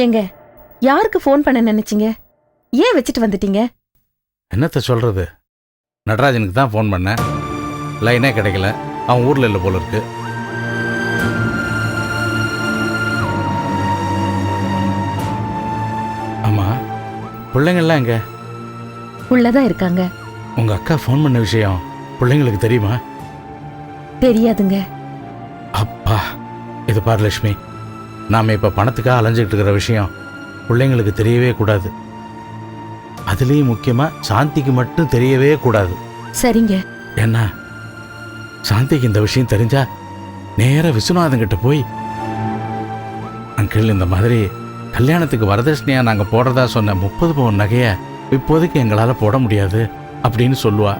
ஏங்க? யாருக்கு ஃபோன் பண்ண நினைச்சீங்க? ஏன் வச்சுட்டு வந்துட்டீங்க? என்னத்த சொல்றது? நடராஜனுக்கு தான் ஃபோன் பண்ணேன். லைனே கிடைக்கல. அவன் ஊர்ல இல்லை போல இருக்கு. ஆமா. பிள்ளைங்கள்லாம் எங்க? உள்ளதான் இருக்காங்க. உங்க அக்கா ஃபோன் பண்ண விஷயம் பிள்ளைங்களுக்கு தெரியுமா? தெரியாதுங்க. அப்பா. இது பாரு லட்சுமி. நாம இப்ப பணத்துக்காக அலைஞ்சிட்டு இருக்கிற விஷயம் பிள்ளைங்களுக்கு தெரியவே கூடாது. அதுலேயும் முக்கியமா சாந்திக்கு மட்டும் தெரியவே கூடாது. சரிங்க. என்ன? சாந்திக்கு இந்த விஷயம் தெரிஞ்சா நேரா விஸ்வநாதன் கிட்ட போய் அங்கிள் இந்த மாதிரி கல்யாணத்துக்கு வரதட்சணையா நாங்க போடுறதா சொன்ன முப்பது பவுன் நகைய இப்போதைக்கு எங்களால போட முடியாது அப்படின்னு சொல்லுவா.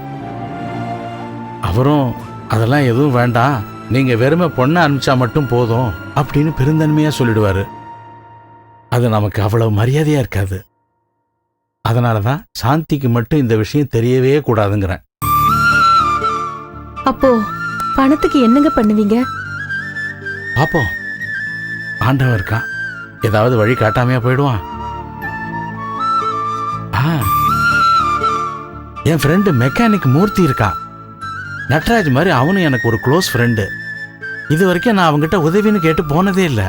அவரும் அதெல்லாம் எதுவும் வேண்டாம். நீங்க வெறுமை பொண்ணை அனுப்பிச்சா மட்டும் போதும் அப்படின்னு பெருந்தன்மையா சொல்லிடுவாரு. அது நமக்கு அவ்வளவு மரியாதையா இருக்காது. அதனாலதான் சாந்திக்கு மட்டும் இந்த விஷயம் தெரியவே கூடாதுங்கிறேன். அப்போ பணத்துக்கு என்னங்க பண்ணுவீங்க? பாப்போம். ஆண்டவன் இருக்கான் ஏதாவது வழி காட்டாமையா போயிடுவான். ஆ. என் ஃப்ரெண்டு மெக்கானிக் மூர்த்தி இருக்கான் நட்ராஜ் மாதிரி அவனும் எனக்கு ஒரு க்ளோஸ் ஃப்ரெண்டு இது வரைக்கும் நான் அவங்ககிட்ட உதவின்னு கேட்டு போனதே இல்லை.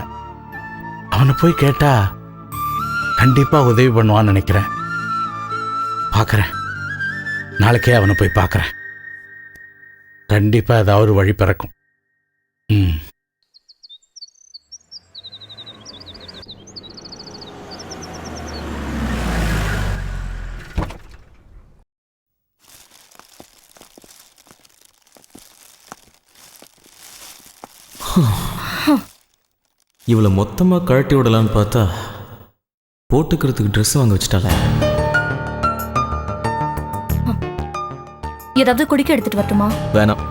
அவனை போய் கேட்டா கண்டிப்பா உதவி பண்ணுவான்னு நினைக்கிறேன். பார்க்குறேன் நாளைக்கே அவனை போய் பார்க்குறேன் கண்டிப்பாக ஏதாவது ஒரு வழி பிறக்கும். ம். இவளை மொத்தமாக கழட்டி விடலான்னு பார்த்தா போட்டுக்கிறதுக்கு ட்ரெஸ் வாங்க வச்சுட்டாளே. ஏதாவது குடிக்க எடுத்துட்டு வரட்டுமா? வேணாம்.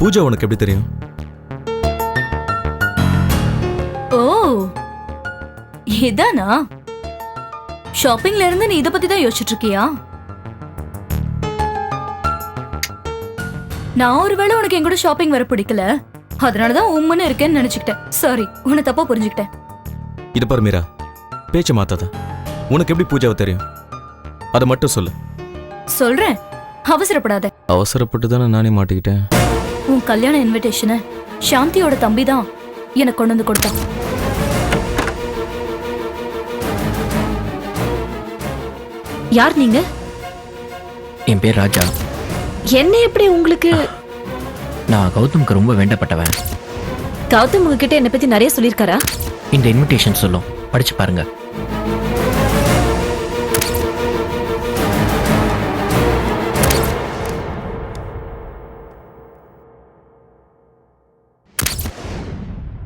பூஜா உனக்கு எப்படி தெரியும்? ஓ இதானா? ஷாப்பிங்ல இருந்து நீ இத பத்தி தான் யோசிச்சுட்டு இருக்கியா? நான் ஒருவேளை உனக்கு என் கூட ஷாப்பிங் வர பிடிக்கல. அதனாலதான் உம்முன்னு இருக்கேன்னு நினைச்சுக்கிட்டேன். சாரி உன்னை தப்பா புரிஞ்சுக்கிட்டேன். இது பாரு மீரா. பேச்சை மாத்தாத. உனக்கு எப்படி பூஜாவை தெரியும்? அதை மட்டும் சொல்லு. சொல்றேன். அவசரப்படாத. அவசரப்பட்டு தானே நானே மாட்டிக்கிட்டேன். உன் கல்யாண இன்விடேஷனை சாந்தியோட தம்பி தான் எனக்கு கொண்டு வந்து கொடுத்தான். யார் நீங்க? என் பேர் ராஜா. என்ன எப்படி உங்களுக்கு நான் கௌதம்க்கு ரொம்ப வேண்டப்பட்டவன். கௌதம் உங்ககிட்ட என்ன பத்தி நிறைய சொல்லியிருக்காரா? இந்த இன்விடேஷன் சொல்லும். படிச்சு பாருங்க.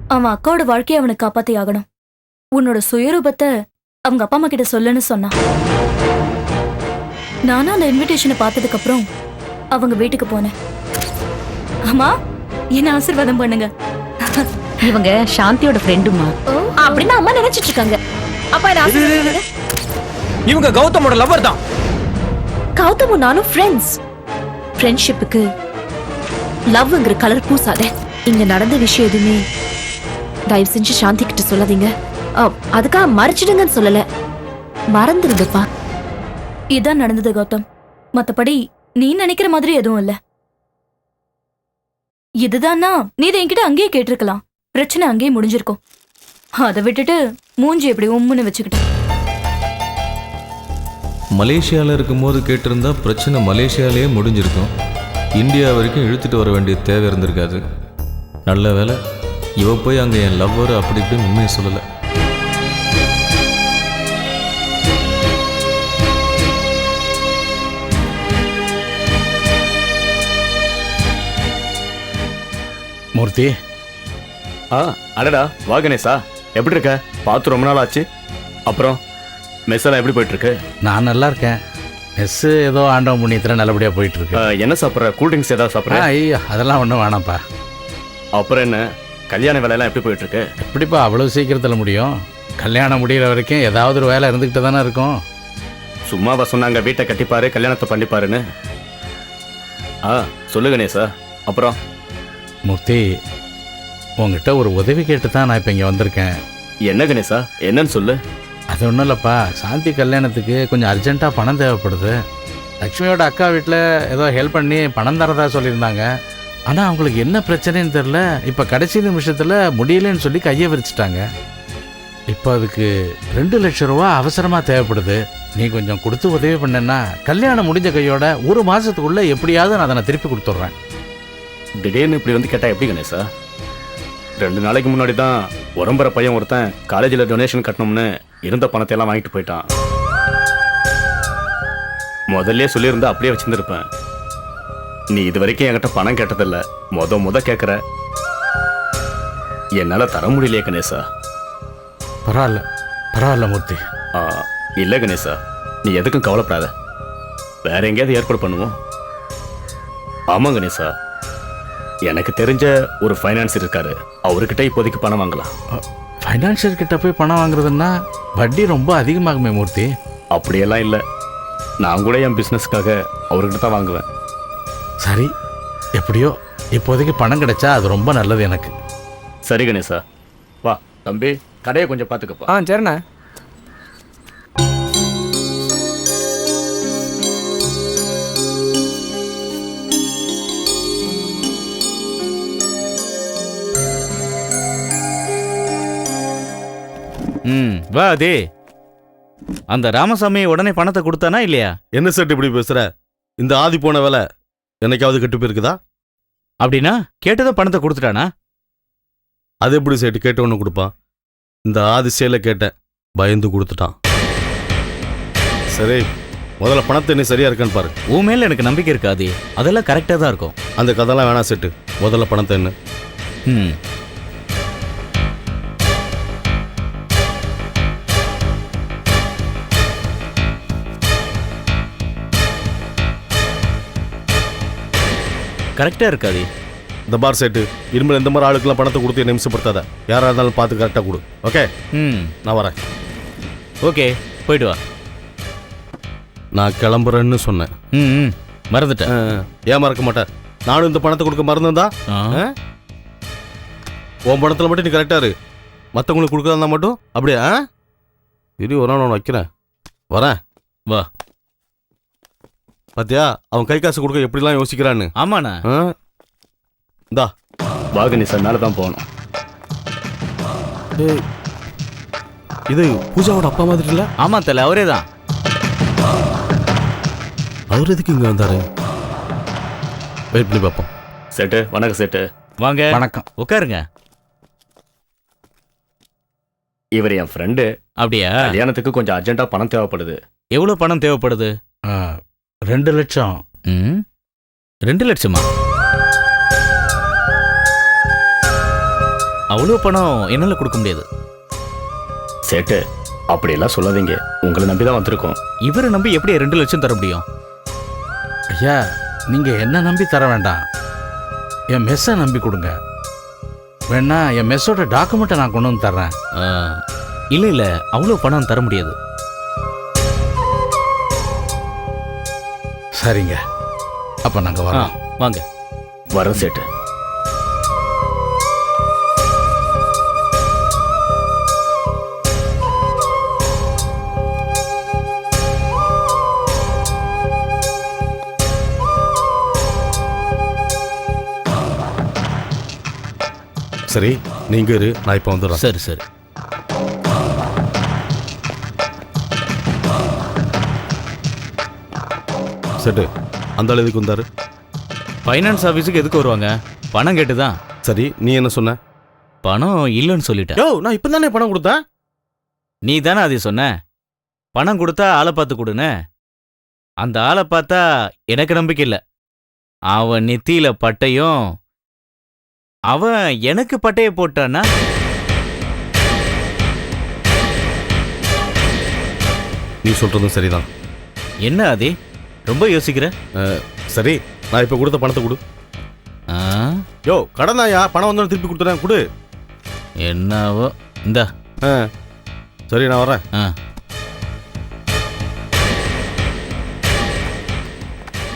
அவன் அக்காவோட வாழ்க்கையை அவனுக்கு காப்பாத்தி ஆகணும். உன்னோட சுயரூபத்தை அவங்க அப்பா அம்மா கிட்ட சொல்லுன்னு சொன்னான். நானும் அந்த இன்விடேஷனை பார்த்ததுக்கு அப்புறம் அவங்க வீட்டுக்கு போனேன். அம்மா என்ன ஆசீர்வாதம் பண்ணுங்க. இவங்க சாந்தியோட ஃப்ரெண்டுமா அப்படின்னு அம்மா நினைச்சிட்டு இருக்காங்க. அப்பா என்ன. இவங்க கௌதமோட லவர் தான். கௌதமும் நானும் ஃப்ரெண்ட்ஸ் ஃப்ரெண்ட்ஷிப்புக்கு லவ்ங்கிற கலர் பூசாதே. இங்க நடந்த விஷயம் எதுவுமே தயவு செஞ்சு சாந்தி கிட்ட சொல்லாதீங்க. அதுக்காக மறைச்சிடுங்கன்னு சொல்லல. மறந்துருதுப்பா இதான் நடந்தது கௌதம். மத்தபடி நீ நினைக்கிற மாதிரி எதுவும் இல்ல. இதுதான்னா நீ இதை என்கிட்ட அங்கேயே கேட்டிருக்கலாம். பிரச்சனை அங்கேயே முடிஞ்சிருக்கும். அதை விட்டுட்டு மூஞ்சி எப்படி உம்முன்னு வச்சுக்கிட்டேன் மலேசியாவில் இருக்கும்போது கேட்டிருந்தா பிரச்சனை மலேசியாலேயே முடிஞ்சிருக்கும். இந்தியா வரைக்கும் இழுத்துட்டு வர வேண்டிய தேவை இருந்திருக்காது. நல்ல வேலை இவ போய் அங்கே என் லவ்வர் அப்படி இப்படின்னு உண்மையை சொல்லலை. மூர்த்தி. ஆ அடடா வா கணேசா. எப்படி இருக்க? பார்த்து ரொம்ப நாள் ஆச்சு. அப்புறம் மெஸ் எல்லாம் எப்படி போயிட்டு இருக்கு நான் நல்லா இருக்கேன். மெஸ் ஏதோ ஆண்டவன் புண்ணியத்தில் நல்லபடியாக போயிட்டு இருக்கு ஆ, என்ன சாப்பிட்ற? கூல் ட்ரிங்க்ஸ் ஏதாவது சாப்பிட்ற? ஐயோ அதெல்லாம் ஒன்றும் வேணாம்ப்பா. அப்புறம் என்ன? கல்யாண வேலையெல்லாம் எப்படி போயிட்டு இருக்கு எப்படிப்பா அவ்வளோ சீக்கிரத்தில் முடியும்? கல்யாணம் முடிகிற வரைக்கும் ஏதாவது ஒரு வேலை இருந்துக்கிட்டு தானே இருக்கும். சும்மாவா சொன்னாங்க வீட்டை கட்டிப்பாரு கல்யாணத்தை பண்ணிப்பாருன்னு. ஆ சொல்லு கணேசா. அப்புறம்? மூர்த்தி உங்ககிட்ட ஒரு உதவி கேட்டு தான் நான் இப்போ இங்கே வந்திருக்கேன். என்ன கணேசா? என்னன்னு சொல்லு. அது ஒன்றும் இல்லைப்பா. சாந்தி கல்யாணத்துக்கு கொஞ்சம் அர்ஜென்ட்டாக பணம் தேவைப்படுது. லக்ஷ்மியோட அக்கா வீட்டில் ஏதோ ஹெல்ப் பண்ணி பணம் தரதா சொல்லியிருந்தாங்க. ஆனால் அவங்களுக்கு என்ன பிரச்சனைன்னு தெரில இப்போ கடைசி நிமிஷத்தில் முடியலன்னு சொல்லி கையை விரிச்சிட்டாங்க. இப்போ அதுக்கு ரெண்டு லட்சம் ரூபா அவசரமாக தேவைப்படுது. நீ கொஞ்சம் கொடுத்து உதவி பண்ணேன்னா கல்யாணம் முடிஞ்ச கையோட ஒரு மாதத்துக்குள்ளே எப்படியாவது நான் அதை திருப்பி கொடுத்துட்றேன். திடீர்னு இப்படி வந்து கேட்டா எப்படி கணேசா ரெண்டு நாளைக்கு முன்னாடி தான் உரம்பர பையன் ஒருத்தன் காலேஜில் டொனேஷன் கட்டணும்னு இருந்த பணத்தை எல்லாம் வாங்கிட்டு போயிட்டான். முதல்ல சொல்லியிருந்தா அப்படியே வச்சிருந்திருப்பேன். நீ இது வரைக்கும் என்கிட்ட பணம் கேட்டதில்ல. முத முத கேட்குற என்னால் தர முடியலையே கணேசா பரவாயில்ல. பரவாயில்ல மூர்த்தி. ஆ, இல்ல கணேசா நீ எதுக்கும் கவலைப்படாத. வேற எங்கேயாவது ஏற்பாடு பண்ணுவோம். ஆமா கணேசா எனக்கு தெரிஞ்ச ஒரு ஃபைனான்ஸ் இருக்காரு. அவர்கிட்ட இப்போதைக்கு பணம் வாங்கலாம். ஃபைனான்சியர் கிட்ட போய் பணம் வாங்குறதுன்னா வட்டி ரொம்ப அதிகமாகுமே மூர்த்தி. அப்படியெல்லாம் இல்லை. நான் கூட என் பிஸ்னஸ்க்காக அவர்கிட்ட தான் வாங்குவேன். சரி எப்படியோ இப்போதைக்கு பணம் கிடைச்சா அது ரொம்ப நல்லது எனக்கு. சரி கணேசா வா. தம்பி கடையை கொஞ்சம் பார்த்துக்கப்பா. ஆ சரிண்ணே. ம் வா அதே அந்த ராமசாமி உடனே பணத்தை கொடுத்தானா இல்லையா? என்ன செட் இப்படி பேசுற? இந்த ஆதி போன வேலை என்னைக்காவது கெட்டு போயிருக்குதா? அப்படின்னா கேட்டதும் பணத்தை கொடுத்துட்டானா? அது எப்படி செட்டு கேட்டவனு கொடுப்பான்? இந்த ஆதி சேல கேட்டேன் பயந்து கொடுத்துட்டான். சரி முதல்ல பணத்தை என்ன சரியா இருக்கான்னு பாரு. உன் மேல எனக்கு நம்பிக்கை இருக்காது. அதெல்லாம் கரெக்டாக தான் இருக்கும். அந்த கதைலாம் வேணாம் செட்டு. முதல்ல பணத்தை என்ன ம். கரெக்டாக இருக்காது. இந்த பார் செட்டு இனிமேல் இந்த மாதிரி ஆளுக்கெல்லாம் பணத்தை கொடுத்து என்னை நிமிஷப்படுத்தாத யாராக இருந்தாலும் பார்த்து கரெக்டாக கொடு. ஓகே ம். நான் வரேன். ஓகே போயிட்டு வா. நான் கிளம்புறேன்னு சொன்னேன். ம் ம். மறந்துட்டேன். ஏன் மறக்க மாட்டேன்? நானும் இந்த பணத்தை கொடுக்க மறந்துருந்தா? உன் பணத்தில் மட்டும் நீ கரெக்டாக இரு. மற்றவங்களுக்கு கொடுக்குறதா மட்டும் அப்படியே இரு ஒரு நாள் நான் வைக்கிறேன். வரேன். வா. பாத்தியா? அவன் கை காசு கொடுக்க எப்படிலாம் யோசிக்கிறான்னு? ஆமாண்ணா? இந்தா. வா கணேசா மேலே தான் போகணும். ஏய், இது பூஜாவோட அப்பா மாதிரி இல்ல? ஆமா தல அவரே தான். அவர் எதுக்கு இங்க வந்தாரு? வெயிட் பண்ணி பார்ப்போம் செட்டு வணக்கம் செட்டு. வாங்க. வணக்கம். உட்காருங்க இவர் என் ஃப்ரெண்டு அப்படியா? கல்யாணத்துக்கு கொஞ்சம் அர்ஜென்ட்டாக பணம் தேவைப்படுது. எவ்வளோ பணம் தேவைப்படுது? ஆ, ரெண்டு லட்சம். ம். ரெண்டு லட்சமா? அவ்வளோ பணம் என்னால் கொடுக்க முடியாது. சேட்டு அப்படியெல்லாம் சொல்லாதீங்க. உங்களை நம்பி தான் வந்திருக்கோம். இவரை நம்பி எப்படி ரெண்டு லட்சம் தர முடியும்? ஐயா நீங்க என்ன நம்பி தர வேண்டாம். என் மெஸ்ஸை நம்பி கொடுங்க. வேணா என் மெஸ்ஸோட டாக்குமெண்ட்டை நான் கொண்டு வந்து தர்றேன். இல்ல இல்ல. அவ்வளோ பணம் தர முடியாது. சரிங்க. அப்ப நாங்க ஆ, வரோம். வாங்க. வரேன் சேட்டு. சரி நீங்க இரு நான் இப்போ வந்துடுறேன். சரி சரி. செட்டு அந்த ஆள் எதுக்கு வந்தாரு? ஃபைனான்ஸ் ஆஃபீஸுக்கு எதுக்கு வருவாங்க? பணம் கேட்டு தான் சரி நீ என்ன சொன்ன? பணம் இல்லைன்னு சொல்லிட்டேன். யோ நான் இப்போ தானே பணம் கொடுத்தேன் நீ தானே அதை சொன்ன? பணம் கொடுத்தா ஆளை பார்த்து கொடுன்னு? அந்த ஆளை பார்த்தா எனக்கு நம்பிக்கை இல்லை. அவன் நெத்தியில பட்டையும் அவன் எனக்கு பட்டைய போட்டான்னா? நீ சொல்றதும் சரிதான். என்ன அதே ரொம்ப யோசிக்கிற சரி நான் இப்போ கொடுத்த பணத்தை கொடு. யோ கடன் தான்யா பணம் வந்தோன்னு திருப்பி கொடுத்துறேன் கொடு. என்னவோ இந்த. சரி நான் வரேன் ஆ.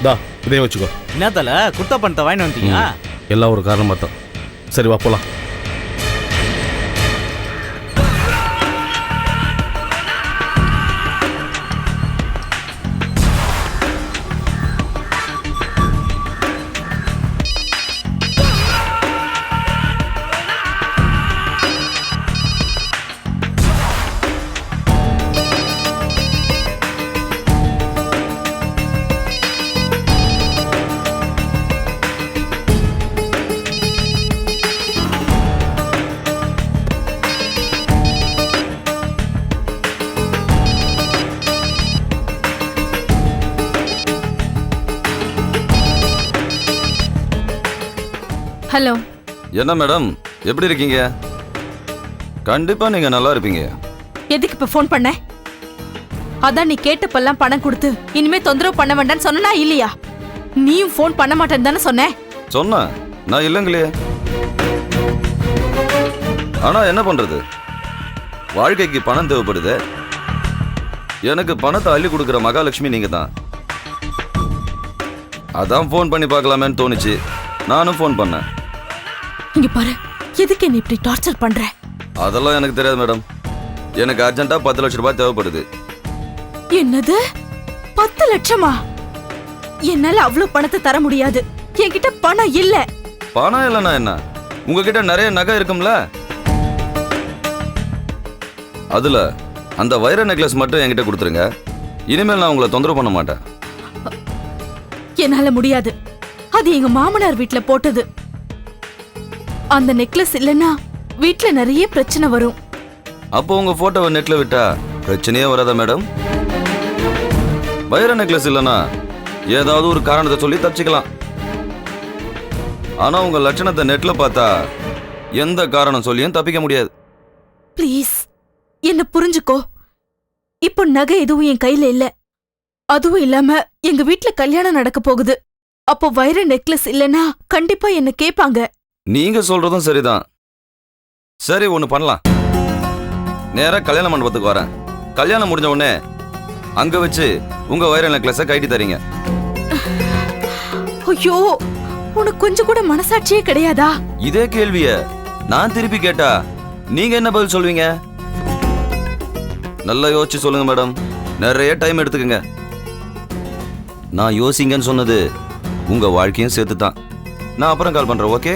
தா இதையும் வச்சுக்கோ. என்ன தல குத்த பணத்தை வாங்கிட்டு வந்துட்டீங்க எல்லாம் ஒரு காரணமாக தான் சரி வா போலாம். ஹலோ. என்ன மேடம்? எப்படி இருக்கீங்க? கண்டிப்பா நீங்க நல்லா இருப்பீங்க. எதுக்கு இப்ப ஃபோன் பண்ண? அதான் நீ கேட்டப்பெல்லாம் பணம் கொடுத்து இனிமே தொந்தரவு பண்ண வேண்டாம்னு சொன்னா இல்லையா? நீயும் ஃபோன் பண்ண மாட்டேன்னு தானே சொன்ன? சொன்னேன் நான் இல்லைங்களே. ஆனா என்ன பண்றது? வாழ்க்கைக்கு பணம் தேவைப்படுது. எனக்கு பணத்தை அள்ளி கொடுக்குற மகாலட்சுமி நீங்க தான் அதான் ஃபோன் பண்ணி பார்க்கலாமேன்னு தோணுச்சு. நானும் ஃபோன் பண்ணேன். இங்க பாரு எதுக்கு என்ன இப்படி டார்ச்சர் பண்ற? அதெல்லாம் எனக்கு தெரியாது மேடம் எனக்கு அர்ஜென்ட்டா பத்து லட்ச ரூபாய் தேவைப்படுது. என்னது? பத்து லட்சமா? என்னால அவ்வளவு பணத்தை தர முடியாது. என்கிட்ட பணம் இல்ல. பணம் இல்லைன்னா என்ன? உங்ககிட்ட நிறைய நகை இருக்கும்ல? அதுல அந்த வைர நெக்லஸ் மட்டும் என்கிட்ட கொடுத்துருங்க. இனிமேல் நான் உங்களை தொந்தரவு பண்ண மாட்டேன். என்னால முடியாது. அது எங்க மாமனார் வீட்ல போட்டது. அந்த நெக்லஸ் இல்லனா வீட்ல நிறைய பிரச்சனை வரும். அப்போ உங்க போட்டோவை நெட்ல விட்டா பிரச்சனையே வராதா மேடம் வைர நெக்லஸ் இல்லைன்னா ஏதாவது ஒரு காரணத்தை சொல்லி தப்பிச்சுக்கலாம். ஆனா உங்க லட்சணத்தை நெட்ல பார்த்தா எந்த காரணம் சொல்லியும் தப்பிக்க முடியாது. ப்ளீஸ் என்ன புரிஞ்சுக்கோ. இப்போ நகை எதுவும் என் கையில இல்ல. அதுவும் இல்லாம எங்க வீட்ல கல்யாணம் நடக்க போகுது. அப்போ வைர நெக்லஸ் இல்லனா கண்டிப்பா என்ன கேப்பாங்க. நீங்க சொல்றதும் சரிதான். சரி ஒன்று பண்ணலாம். நேரா கல்யாண மண்டபத்துக்கு வரேன். கல்யாணம் முடிஞ்ச உடனே அங்க வச்சு உங்க வைர நெக்லஸை கைட்டி தரீங்க. ஐயோ உனக்கு கொஞ்சம் கூட மனசாட்சியே கிடையாதா? இதே கேள்விய நான் திருப்பி கேட்டா நீங்க என்ன பதில் சொல்வீங்க? நல்லா யோசிச்சு சொல்லுங்க மேடம். நிறைய டைம் எடுத்துக்கங்க. நான் யோசிங்கன்னு சொன்னது உங்க வாழ்க்கையும் சேர்த்து தான் நான் அப்புறம் கால் பண்றேன் ஓகே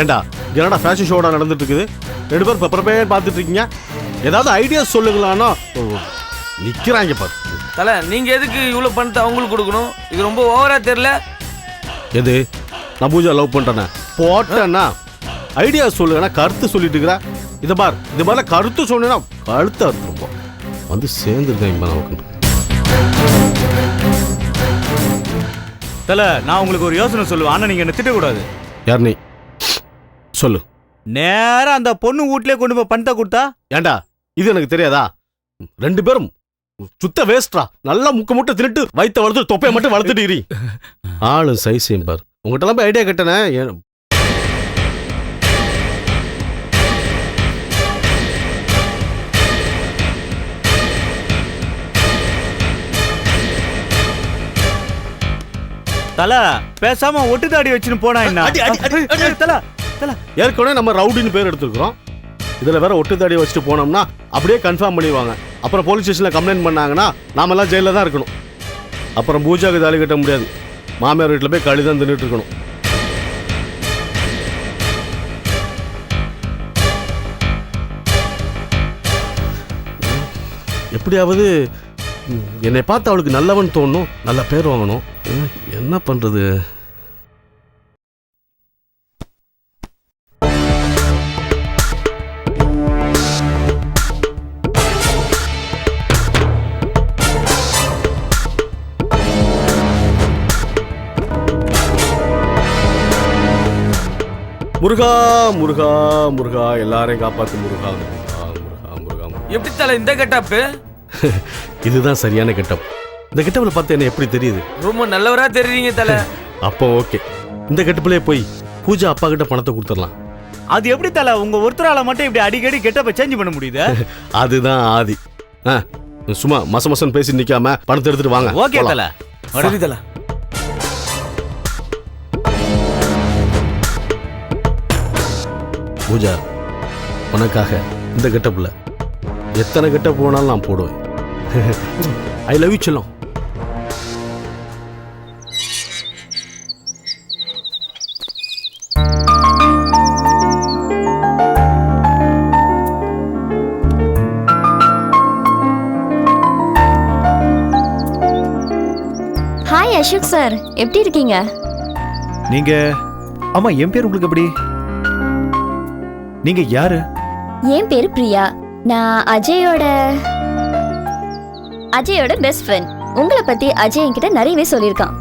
ஏண்டா என்னடா ஃபேஷன் ஷோடா நடந்துட்டு இருக்குது ரெண்டு பேரும் பெப்பரப்பே பார்த்துட்டு இருக்கீங்க ஏதாவது ஐடியாஸ் சொல்லுங்களான்னா நிக்கிறாங்க பாரு. தல நீங்க எதுக்கு இவ்வளவு பணத்தை அவங்களுக்கு கொடுக்கணும்? இது ரொம்ப ஓவரா தெரியல. எது? நான் பூஜா லவ் பண்றேனே. போட்டேன்னா ஐடியா சொல்லுங்கன்னா கருத்து சொல்லிட்டு இருக்கிற இதை பார் இது மாதிரி கருத்து சொன்னா கழுத்து அறுத்துருப்போம் வந்து சேர்ந்துருக்கேன் இப்போ நமக்கு. தல நான் உங்களுக்கு ஒரு யோசனை சொல்லுவேன். ஆனா நீங்க என்ன திட்டக்கூடாது. யார் நீ? சொல்லு. நேரா அந்த பொண்ணு வீட்லயே கொண்டு போய் பணத்தை கொடுத்தா? ஏண்டா இது எனக்கு தெரியாதா? ரெண்டு பேரும் சுத்த வேஸ்ட்ரா நல்லா முக்க முட்டை தின்னுட்டு வயித்த வளர்த்து தொப்பையை மட்டும் வளர்த்துட்டு ஆளு சைஸையும் பார் உங்ககிட்ட எல்லாம் போய் ஐடியா கேட்டனே. தல பேசாம ஒட்டு தாடி வச்சுன்னு போனா என்ன? தல ஏற்கனவே நம்ம ரவுடின்னு பேர் எடுத்துருக்குறோம். இதில் வேற ஒட்டு தாடி வச்சுட்டு போனோம்னா அப்படியே கன்ஃபார்ம் பண்ணிடுவாங்க. அப்புறம் போலீஸ் ஸ்டேஷனில் கம்ப்ளைண்ட் பண்ணாங்கன்னா நாமெல்லாம் ஜெயிலில் தான் இருக்கணும். அப்புறம் பூஜாவுக்கு தாலி கட்ட முடியாது. மாமியார் வீட்டில் போய் களி தான் தின்னுட்டு இருக்கணும். எப்படியாவது என்னை பார்த்து அவளுக்கு நல்லவன் தோணும் நல்ல பேர் வாங்கணும். என்ன பண்ணுறது முருகா முருகா முருகா எல்லாரையும் காப்பாத்து முருகா முருகா முருகா முருகா முருகா. எப்படி தல இந்த கெட்டப்பு? இதுதான் சரியான கெட்டப். இந்த கெட்டப்பில் பார்த்து என்ன எப்படி தெரியுது? ரொம்ப நல்லவரா தெரியுறீங்க தல. அப்போ ஓகே. இந்த கெட்டப்பிலே போய் பூஜா அப்பா கிட்ட பணத்தை கொடுத்துடலாம். அது எப்படி தல? உங்க ஒருத்தரால மட்டும் இப்படி அடிக்கடி கெட்டப்ப சேஞ்ச் பண்ண முடியுது? அதுதான் ஆதி. ஆ சும்மா மச மசன் பேசி நிக்காம பணத்தை எடுத்துட்டு வாங்க. ஓகே. தல. சரி தல. பூஜா உனக்காக இந்த கெட்டப்பில் எத்தனை கெட்டப் போனாலும் நான் போடுவேன். ஐ லவ் யூ செல்லம். ஹாய் அசோக் சார் எப்படி இருக்கீங்க? நீங்க ஆமா என் பேர் உங்களுக்கு எப்படி? நீங்க யாரு? என் பேரு பிரியா. நான் அஜயோட அஜயோட பெஸ்ட் ஃப்ரெண்ட் உங்களை பத்தி அஜய் என்கிட்ட நிறையவே சொல்லியிருக்கான்.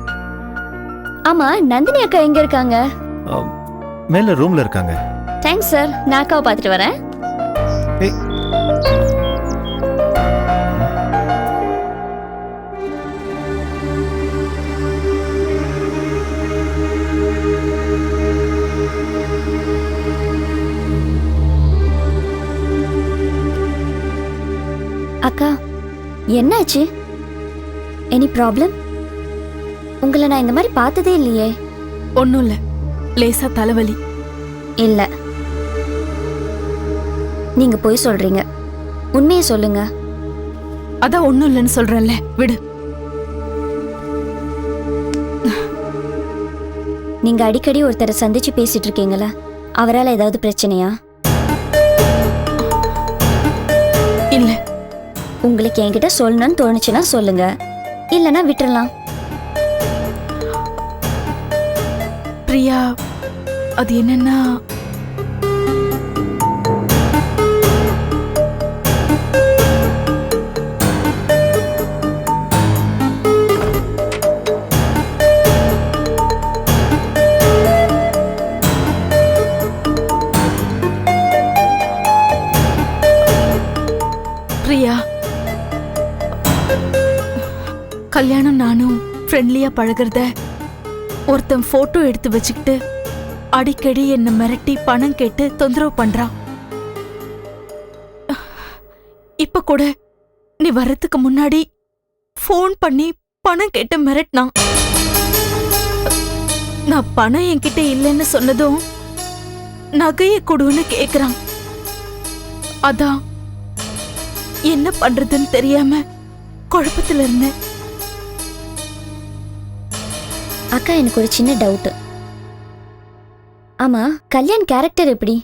ஆமா நந்தினி அக்கா எங்க இருக்காங்க? மேல ரூம்ல இருக்காங்க. தேங்க்ஸ் சார் நான் அக்காவை பார்த்துட்டு வரேன். அக்கா என்னாச்சு? எனி ப்ராப்ளம் உங்களை நான் இந்த மாதிரி பார்த்ததே இல்லையே. ஒன்றும் இல்லை. லேசா தலைவலி. இல்ல. நீங்க போய் சொல்றீங்க. உண்மையை சொல்லுங்க. அதான் ஒன்றும் இல்லைன்னு சொல்றேன்ல. விடு. நீங்க அடிக்கடி ஒருத்தரை சந்திச்சு பேசிட்டு இருக்கீங்களா? அவரால் ஏதாவது பிரச்சனையா? உங்களுக்கு என்கிட்ட சொல்லணும்னு தோணுச்சுன்னா சொல்லுங்க. இல்லைன்னா விட்டுறலாம். பிரியா அது என்னன்னா ஃப்ரெண்ட்லியா பழகுறத ஒருத்தன் போட்டோ எடுத்து வச்சுக்கிட்டு அடிக்கடி என்ன மிரட்டி பணம் கேட்டு தொந்தரவு பண்றான். இப்ப கூட நீ வர்றதுக்கு முன்னாடி ஃபோன் பண்ணி பணம் கேட்டு மிரட்டினான். நான் பணம் என்கிட்ட இல்லைன்னு சொன்னதும் நகையை கொடுன்னு கேக்குறான். அதான் என்ன பண்றதுன்னு தெரியாம குழப்பத்துல இருந்தேன். அக்கா எனக்கு ஒரு சின்ன டவுட்டு ஆமா கல்யாண் கேரக்டர் எப்படி?